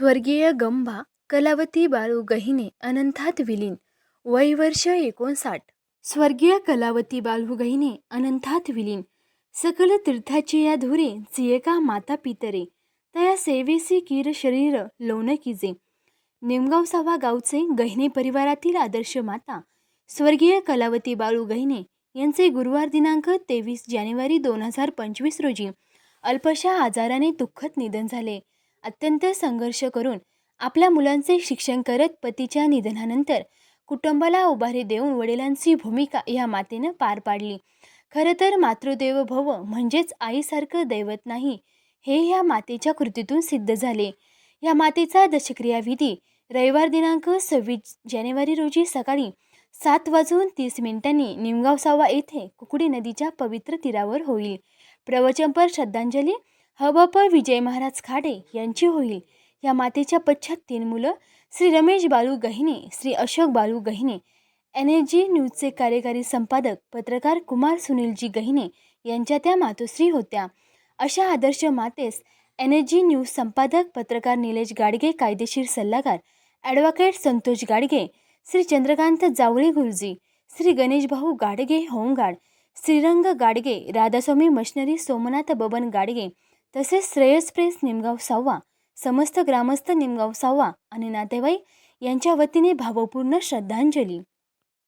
स्वर्गीय गंभा कलावती बाळू गहिने अनंतात विलीन. वय वर्ष एकोणसाठ. स्वर्गीय कलावती बाळू गहिने अनंतात विलीन. सकल तीर्थाची या धुरे जियका माता पितरे. तया सेवेसी कीर शरीर लोण किजे. निमगाव सावा गावचे गहिने परिवारातील आदर्श माता. स्वर्गीय कलावती बाळू गहिने यांचे गुरुवार दिनांक तेवीस जानेवारी दोन हजार पंचवीस रोजी अल्पशा आजाराने दुःखद निधन झाले. अत्यंत संघर्ष करून आपल्या मुलांचे शिक्षण करत पतीच्या निधनानंतर कुटुंबाला उभारी देऊन वडिलांची भूमिका या मातेनं पार पाडली. खरं तर मातृदेव भव म्हणजेच आईसारखं दैवत नाही हे ह्या मातेच्या कृतीतून सिद्ध झाले. या मातेचा दशक्रियाविधी रविवार दिनांक सव्वीस जानेवारी रोजी सकाळी सात वाजून तीस मिनिटांनी निमगाव सावा येथे कुकडी नदीच्या पवित्र तीरावर होईल. प्रवचनपर श्रद्धांजली हबप विजय महाराज खाडे यांची होईल. या मातेच्या पश्चात तीन मुलं Shri Ramesh Balu Gahine Shri Ashok Balu Gahine N H G न्यूजचे कार्यकारी संपादक पत्रकार कुमार सुनीलजी गहिने यांच्या त्या मातोश्री होत्या. अशा आदर्श मातेस एन एच जी न्यूज संपादक पत्रकार निलेश गाडगे कायदेशीर सल्लागार ॲडव्होकेट संतोष गाडगे श्री चंद्रकांत जावळे गुरुजी श्री गणेशभाऊ गाडगे होमगार्ड श्रीरंग गाडगे राधास्वामी मशनरी सोमनाथ बबन गाडगे तसेच श्रेयस प्रेस निमगाव सहावा समस्त ग्रामस्थ निमगाव सहावा आणि नातेवाईक यांच्या वतीने भावपूर्ण श्रद्धांजली.